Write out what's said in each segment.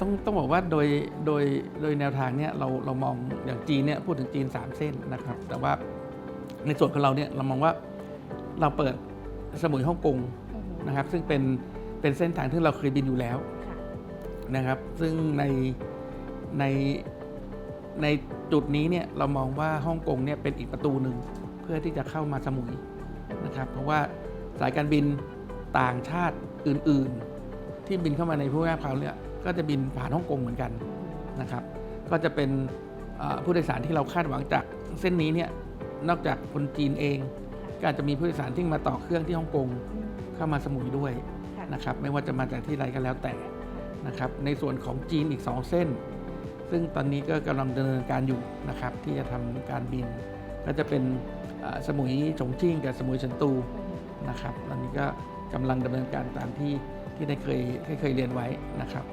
ต้องต้องบอกว่าโดยโดยโดยแนวทางเนี่ยเราเรามองอย่างจีนเนี่ยพูดถึงจีน 3 เส้นนะครับ แต่ว่าในส่วนของเราเนี่ยเรามองว่าเราเปิดสมุยฮ่องกงอือฮึนะครับ ซึ่งเป็นเป็นเส้นทางที่เราเคยบินอยู่แล้วค่ะนะครับ ซึ่งในในในจุดนี้เนี่ยเรามองว่าฮ่องกงเนี่ยเป็นอีกประตูหนึ่งเพื่อที่จะเข้ามาสมุยนะครับ เพราะว่าสายการบินต่างชาติอื่น ๆ ที่บินเข้ามาในภูมิภาคเขาเนี่ยก็จะบินผ่านฮ่องกงเหมือนกันนะครับ ก็จะเป็นผู้โดยสารที่เราคาดหวังจากเส้นนี้เนี่ยนอกจากคนจีนเอง ก็อาจจะมีผู้โดยสารที่มาต่อเครื่องที่ฮ่องกงเข้ามาสมุยด้วยนะครับ ไม่ว่าจะมาจากที่ใดก็แล้วแต่นะครับ ในส่วนของจีนอีก 2 เส้น ซึ่งตอนนี้ก็กำลังดำเนินการอยู่นะครับ ที่จะทำการบิน ก็จะเป็นสมุยฉงชิ่งกับสมุยเฉินตูนะครับตอนนี้ก็กำลังดำเนินการตามที่ ที่ได้เคยเคยเคยเรียนไว้นะครับ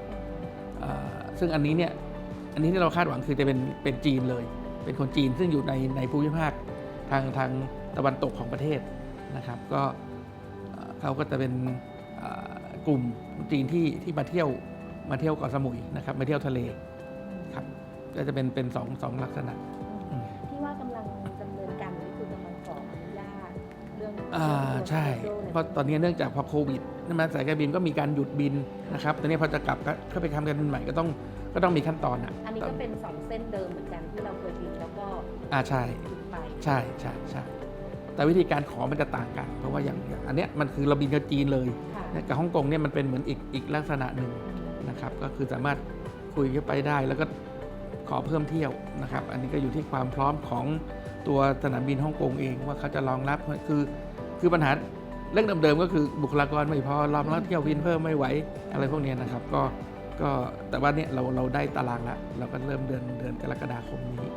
ซึ่งอันนี้เนี่ยอันนี้ที่เราคาดหวังคือจะเป็นเป็นจีนเลย เป็นคนจีนซึ่งอยู่ในในภูมิภาคทางทางตะวันตกของประเทศนะครับ ก็เขาก็จะเป็นกลุ่มจีนที่ที่มาเที่ยวมาเที่ยวเกาะสมุยนะครับมาเที่ยวทะเลครับก็จะเป็นเป็นสองสองลักษณะ องอ่าใช่เรื่องเพราะตอนนี้เนื่องจากพอโควิดนั่นมาสายการบินก็มีการหยุดบินนะครับตอนนี้พอจะกลับก็เข้าไปทำการบินใหม่ก็ต้องก็ต้องมีขั้นตอนอะอันนี้ก็เป็นสองเส้นเดิมเหมือนกันที่เราเคยบินแล้วก็อ่าใช่หยุดไปใช่ใช่ใช่แต่วิธีการขอมันจะต่างกัน เพราะว่าอย่างอย่างอันเนี้ยมันคือเราบินกับจีนเลยค่ะเนี่ยกับฮ่องกงเนี่ยมันเป็นเหมือนอีกอีกลักษณะหนึ่งนะครับ ก็คือสามารถคุยกันไปได้แล้วก็ขอเพิ่มเที่ยวนะครับ อันนี้ก็อยู่ที่ความพร้อมของตัวสนามบินฮ่องกงเองว่าเขาจะรองรับคือ คือปัญหาเรื่องเดิมๆก็คือบุคลากรไม่พอรองรับเที่ยวบินเพิ่มไม่ไหวอะไรพวกนี้นะครับ ก็ก็แต่ว่าเนี่ยเราเราได้ตารางแล้วเราก็เริ่มเดือนเดือนกรกฎาคมนี้